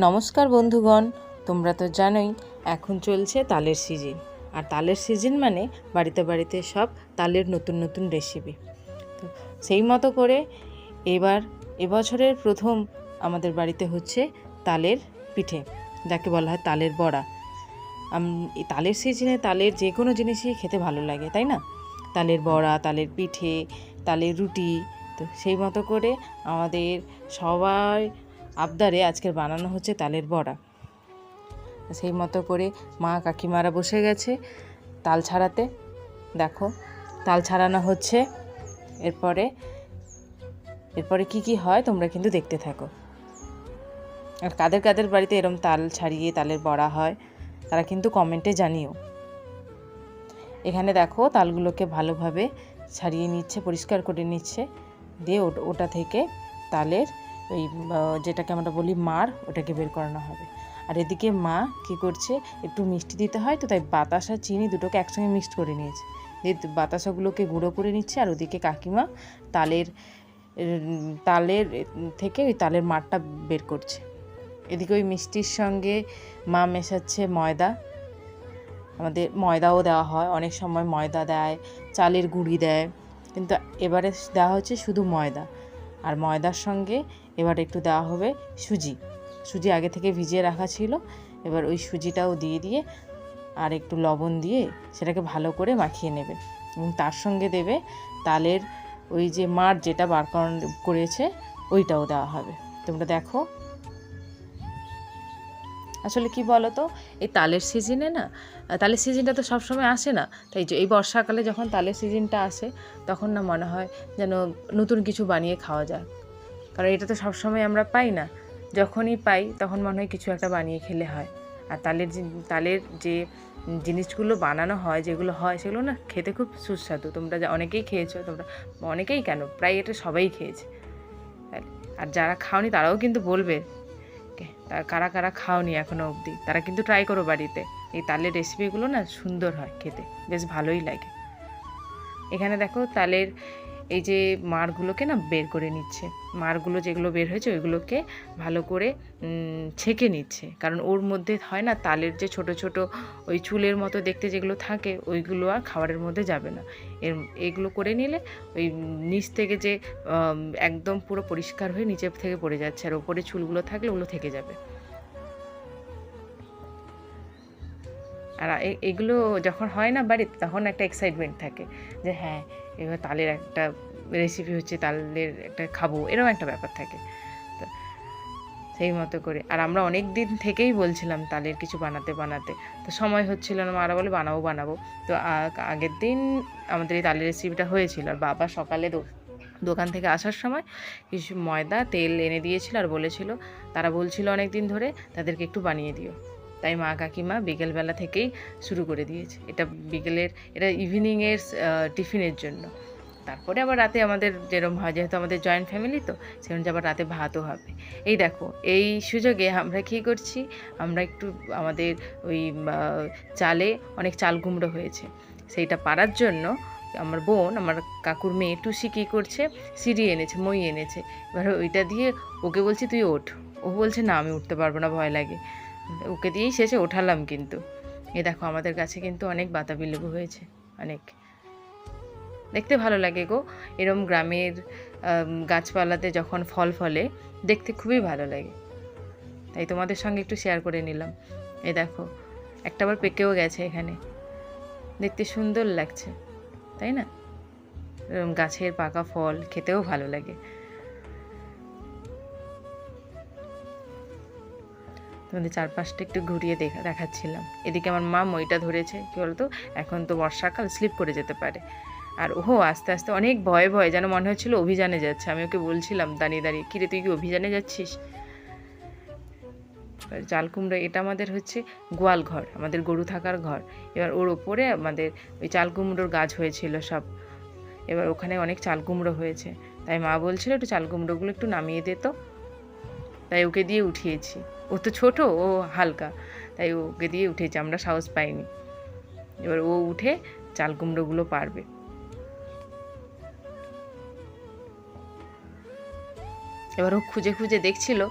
নমস্কার বন্ধুগণ, তোমরা তো জানোই, এখন চলছে তালের সিজন। আর তালের সিজন মানে বাড়িতে বাড়িতে সব তালের নতুন নতুন রেসিপি তো সেই মতো করে এবার এবছরের প্রথম আমাদের বাড়িতে হচ্ছে তালের পিঠে, যাকে বলা হয় তালের বড়া। এই তালের সিজনে তালের যে কোনো জিনিসই খেতে ভালো লাগে, তাই না? তালের বড়া, তালের পিঠে, তালের রুটি, তো সেই মতো করে আমাদের সবাই আবদারে আজকের বানানো হচ্ছে তালের বড়া। সেই মতো করে মা কাকিমারা বসে গেছে তাল ছাড়াতে। দেখো, তাল ছাড়ানো হচ্ছে। এরপরে এরপরে কি কি হয় তোমরা কিন্তু দেখতে থাকো। আর কাদের কাদের বাড়িতে এরম তাল ছাড়িয়ে তালের বড়া হয়, তারা কিন্তু কমেন্টে জানিও। এখানে দেখো, তালগুলোকে ভালোভাবে ছাড়িয়ে নিচ্ছে, পরিষ্কার করে নিচ্ছে। দিয়ে ওটা থেকে তালের ওই যেটাকে আমরা বলি মার, ওটাকে বের করানো হবে। আর এদিকে মা কি করছে, একটু মিষ্টি দিতে হয় তো তাই বাতাসা চিনি দুটোকে একসঙ্গে মিক্সড করে নিয়েছে। দিয়ে বাতাসাগুলোকে গুঁড়ো করে নিচ্ছে আর ওদিকে কাকিমা তালের তালের থেকে ওই তালের মারটা বের করছে। এদিকে ওই মিষ্টির সঙ্গে মা মেশাচ্ছে ময়দা। আমাদের ময়দাও দেওয়া হয়, অনেক সময় ময়দা দেয়, চালের গুঁড়ি দেয়। কিন্তু এবারে দেওয়া হচ্ছে শুধু ময়দা। আর ময়দার সঙ্গে এবার একটু দেওয়া হবে সুজি। সুজি আগে থেকে ভিজিয়ে রাখা ছিল। এবার ওই সুজিটাও দিয়ে দিয়ে আর একটু লবণ দিয়ে সেটাকে ভালো করে মাখিয়ে নেবে এবং তার সঙ্গে দেবে তালের ওই যে মার যেটা বার করেছে, ওইটাও দেওয়া হবে। তোমরা দেখো আসলে কি বলো তো এই তালের সিজনে না, তালের সিজনটা তো সবসময় আসে না। তাই এই বর্ষাকালে যখন তালের সিজনটা আসে, তখন না মনে হয় যেন নতুন কিছু বানিয়ে খাওয়া যায়। কারণ এটা তো সবসময় আমরা পাই না। যখনই পাই, তখন মনে হয় কিছু একটা বানিয়ে খেলে হয়। আর তালের তালের যে জিনিসগুলো বানানো হয়, যেগুলো হয়, সেগুলো না খেতে খুব সুস্বাদু। তোমরা যা, অনেকেই খেয়েছো, তোমরা, অনেকেই কেন? প্রায় এটা সবাই খেয়েছে। আর যারা খাওনি, তারাও কিন্তু বলবে কারা কারা খাওনি এখনও অবধি? তারা কিন্তু ট্রাই করো বাড়িতে। এই তালের রেসিপিগুলো না সুন্দর হয় খেতে। বেশ ভালোই লাগে। এখানে দেখো তালের এই যে মারগুলোকে না বের করে নিচ্ছে। মারগুলো যেগুলো বের হয়েছে, ওইগুলোকে ভালো করে ছেঁকে নিচ্ছে। কারণ ওর মধ্যে হয় না, তালের যে ছোট ছোট ওই চুলের মতো দেখতে যেগুলো থাকে, ওইগুলো আর খাবারের মধ্যে যাবে না। এর, এগুলো করে নিলে ওই নিচ থেকে যে একদম পুরো পরিষ্কার হয়ে নিচে থেকে পড়ে যাচ্ছে। আর ওপরে চুলগুলো থাকলে ওগুলো থেকে যাবে। আর এগুলো যখন হয় না বাড়িতে, তখন একটা এক্সাইটমেন্ট থাকে যে হ্যাঁ এবার তালের একটা রেসিপি হচ্ছে, তালের একটা খাব, এরকম একটা ব্যাপার থাকে। তো সেই মতো করে। আর আমরা অনেক দিন থেকেই বলছিলাম তালের কিছু বানাতে বানাতে। তো সময় হচ্ছিল না, মারা বলে বানাবো বানাবো। তো আগের দিন আমাদের এই তালের রেসিপিটা হয়েছিল। আর বাবা সকালে দোকান থেকে আসার সময় কিছু ময়দা, তেল এনে দিয়েছিল আর বলেছিল, তারা বলছিল অনেক দিন ধরে তাদেরকে একটু বানিয়ে দিও। তাই মা কাকিমা বিকেলবেলা থেকেই শুরু করে দিয়েছে। এটা বিকেলের, এটা ইভিনিংয়ের টিফিনের জন্য। তারপরে আবার রাতে আমাদের যেরকম হয়, যেহেতু আমাদের জয়েন্ট ফ্যামিলি তো সেরকম আবার রাতে ভাতও হবে। এই দেখো, এই সুযোগে আমরা কী করছি? আমরা একটু আমাদের ওই চালে অনেক চাল কুমড়ো হয়েছে। সেইটা পারার জন্য আমার বোন, আমার কাকুর মেয়ে টুসি কী করছে? সিঁড়ি এনেছে, মই এনেছে। এবার ওইটা দিয়ে ওকে বলছি, তুই ওঠ। ও বলছে, না, আমি উঠতে পারব না, ভয় লাগে। ওকে দিয়েই শেষে ওঠালাম কিন্তু। এ দেখো, আমাদের কাছে কিন্তু অনেক বাতাবি লেবু হয়েছে, অনেক। দেখতে ভালো লাগে গো। এরম গ্রামের গাছপালাতে যখন ফল ফলে, দেখতে খুবই ভালো লাগে। তাই তোমাদের সঙ্গে একটু শেয়ার করে নিলাম। এ দেখো, একটা আবার পেকেও গেছে এখানে। দেখতে সুন্দর লাগছে, তাই না? এরম গাছের পাকা ফল, খেতেও ভালো লাগে। তোমাদের চারপাশটা একটু ঘুরিয়ে দেখা, দেখাচ্ছিলাম। এদিকে আমার মা মইটা ধরেছে, কী বলতো? এখন তো বর্ষাকাল, স্লিপ করে যেতে পারে। আর ওহো, আস্তে আস্তে অনেক ভয়ে ভয়ে যেন মনে হচ্ছিল অভিযানে যাচ্ছে। আমি ওকে বলছিলাম, দাঁড়িয়ে দাঁড়িয়ে কিরে তুই কি অভিযানে যাচ্ছিস? চাল কুমড়ো, এটা আমাদের হচ্ছে গোয়াল ঘর, আমাদের গরু থাকার ঘর। এবার ওর ওপরে আমাদের ওই চাল কুমড়োর গাছ হয়েছিল সব। এবার ওখানে অনেক চাল কুমড়ো হয়েছে। তাই মা বলছিল, একটু চাল কুমড়োগুলো একটু নামিয়ে দে তো। তাই ওকে দিয়ে উঠিয়েছি। ও তো ছোট, ও হালকা, তাই ওকে দিয়ে উঠেছি আমরা সাহস পাইনি। এবার ও উঠে চাল কুমড়োগুলো পারবে। এবার ও খুঁজে খুঁজে দেখছিল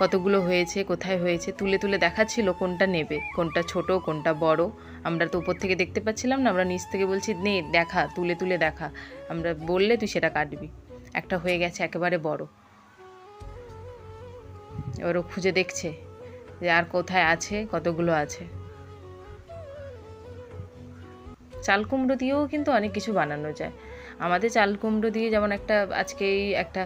কতগুলো হয়েছে, কোথায় হয়েছে, তুলে তুলে দেখাচ্ছিল কোনটা নেবে, কোনটা ছোট, কোনটা বড়। আমরা তো উপর থেকে দেখতে পাচ্ছিলাম না, আমরা নিচ থেকে বলছি, নে, দেখা, তুলে তুলে দেখা। আমরা বললে তুই সেটা কাটবি। একটা হয়ে গেছে একেবারে বড়। এবার ও খুঁজে দেখছে যে আর কোথায় আছে, কতগুলো আছে। চাল কুমড়ো দিয়েও কিন্তু অনেক কিছু বানানো যায়। আমাদের চাল কুমড়ো দিয়ে যেমন একটা আজকেই একটা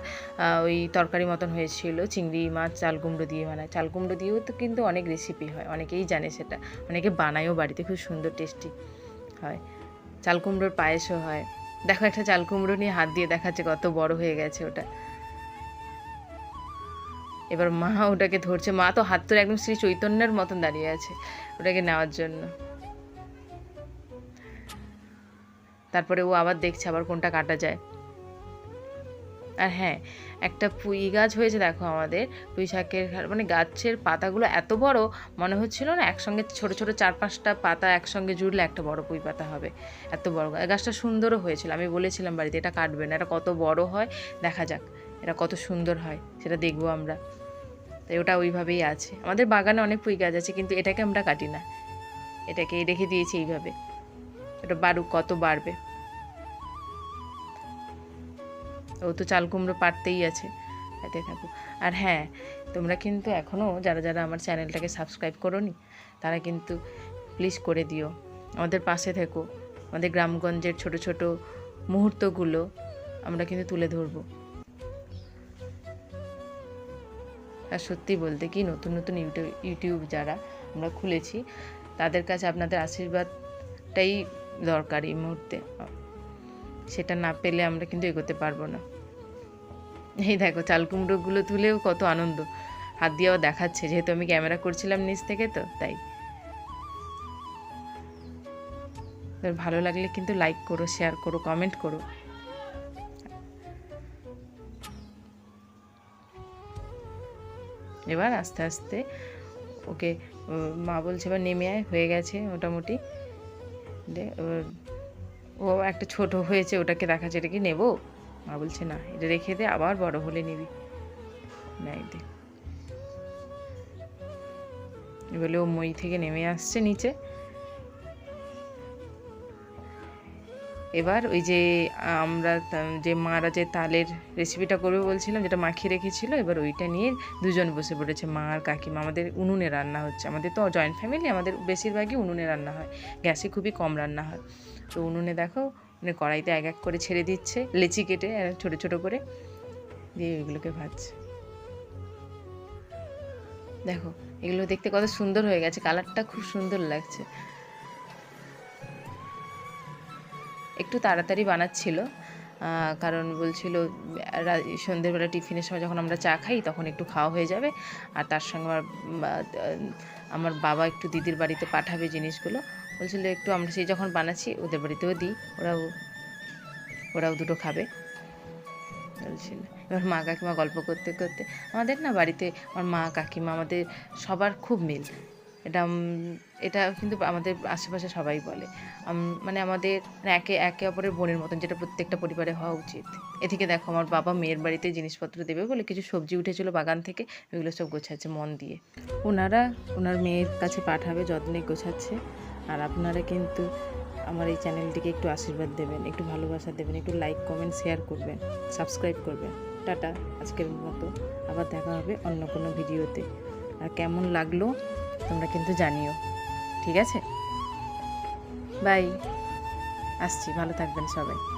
ওই তরকারি মতন হয়েছিল, চিংড়ি মাছ চাল কুমড়ো দিয়ে বানায়। চাল কুমড়ো দিয়েও তো কিন্তু অনেক রেসিপি হয়, অনেকেই জানে সেটা। অনেকে বানায়ও বাড়িতে, খুব সুন্দর টেস্টি হয়। চাল কুমড়োর পায়েসও হয়। দেখো একটা চাল কুমড়ো নিয়ে হাত দিয়ে দেখাচ্ছে কত বড় হয়ে গেছে ওটা। এবার মা ওটাকে ধরছে। মা তো হাত ধরে একদম শ্রী চৈতন্যের মতন দাঁড়িয়ে আছে ওটাকে নেওয়ার জন্য। তারপরে ও আবার দেখছে আবার কোনটা কাটা যায়। আর হ্যাঁ একটা পুঁই গাছ হয়েছে দেখো আমাদের। পুঁই শাকের মানে গাছের পাতাগুলো এত বড়, মনে হচ্ছিল না একসঙ্গে ছোট ছোট চার পাঁচটা পাতা একসঙ্গে জুড়লে একটা বড় পুঁই পাতা হবে। এত বড় গাছটা সুন্দরও হয়েছিল। আমি বলেছিলাম বাড়িতে এটা কাটবে না, এটা কত বড় হয় দেখা যাক। এটা কত সুন্দর হয়, সেটা দেখব আমরা। তাই ওটা ওইভাবেই আছে। আমাদের বাগানে অনেক পুঁই গাছ আছে, কিন্তু এটাকে আমরা কাটি না। এটাকে রেখে দিয়েছি এইভাবে। এটা বাড়ুক কত বাড়বে। ও তো চাল কুমড়ো পারতেই আছে। তাতে থাকুক আর হ্যাঁ তোমরা কিন্তু এখনও যারা যারা আমার চ্যানেলটাকে সাবস্ক্রাইব করোনি, তারা কিন্তু প্লিজ করে দিও। আমাদের পাশে থেকো। আমাদের গ্রামগঞ্জের ছোট ছোট মুহূর্তগুলো আমরা কিন্তু তুলে ধরবো। আর সত্যি বলতে কি, নতুন নতুন ইউটিউব ইউটিউব যারা আমরা খুলেছি, তাদের কাছে আপনাদের আশীর্বাদটাই দরকার এই মুহূর্তে। সেটা না পেলে আমরা কিন্তু এগোতে পারব না। এই দেখো চাল কুমড়োগুলো তুলেও কত আনন্দ। হাত দিয়েও দেখাচ্ছে, যেহেতু আমি ক্যামেরা করছিলাম নিচ থেকে তো, তাই। ভালো লাগলে কিন্তু লাইক করো শেয়ার করো কমেন্ট করো। এবার আস্তে আস্তে ওকে মা বলছে এবার নেমে আয়, হয়ে গেছে মোটামুটি। ও একটা ছোট হয়েছে, ওটাকে দেখাচ্ছে এটা কি নেব? মা বলছে না, এটা রেখে দে, আবার বড় হলে নিবি। নেয় দে। বলে ও মই থেকে নেমে আসছে নিচে। এবার ওই যে আমরা যে মারা যে তালের রেসিপিটা করবে বলছিলাম, যেটা মাখিয়ে রেখেছিল, এবার ওইটা নিয়ে দুজন বসে পড়েছে। মা আর কাকিমা, আমাদের উনুনে রান্না হচ্ছে। আমাদের তো জয়েন্ট ফ্যামিলি আমাদের বেশিরভাগই উনুনে রান্না হয়। গ্যাসে খুবই কম রান্না হয়। তো উনুনে দেখো মানে কড়াইতে এক এক করে ছেড়ে দিচ্ছে, লেচি কেটে ছোট ছোট করে দিয়ে ওইগুলোকে ভাজছে। দেখো, এগুলো দেখতে কত সুন্দর হয়ে গেছে, কালারটা খুব সুন্দর লাগছে। একটু তাড়াতাড়ি বানাচ্ছিল কারণ বলছিল সন্ধ্যেবেলা টিফিনের সময় যখন আমরা চা খাই তখন একটু খাওয়া হয়ে যাবে। আর তার সঙ্গে আমার আমার বাবা একটু দিদির বাড়িতে পাঠাবে জিনিসগুলো। বলছিল একটু আমরা সেই যখন বানাচ্ছি ওদের বাড়িতেও দিই, ওরাও ওরাও দুটো খাবে। বলছিল, এবার মা কাকিমা গল্প করতে করতে, আমাদের না বাড়িতে, আমার মা কাকিমা আমাদের সবার খুব মিল। এটা এটা কিন্তু আমাদের আশেপাশে সবাই বলে। মানে আমাদের মানে একে একে অপরের বোনের মতন যেটা প্রত্যেকটা পরিবারে হওয়া উচিত। এদিকে দেখো, আমার বাবা মেয়ের বাড়িতে জিনিসপত্র দেবে বলে কিছু সবজি উঠেছিল বাগান থেকে ওইগুলো সব গোছাচ্ছে মন দিয়ে। ওনারা, ওনার মেয়ের কাছে পাঠাবে, যত্নে গোছাচ্ছে। আর আপনারা কিন্তু আমার এই চ্যানেলটিকে একটু আশীর্বাদ দেবেন, একটু ভালোবাসা দেবেন, একটু লাইক কমেন্ট শেয়ার করবেন সাবস্ক্রাইব করবেন। টাটা, আজকের মতো। আবার দেখা হবে অন্য কোনো ভিডিওতে আর কেমন লাগল? তোমরা কিন্তু জানিও। ঠিক আছে? বাই। আসছি ভালো থাকবেন সবাই।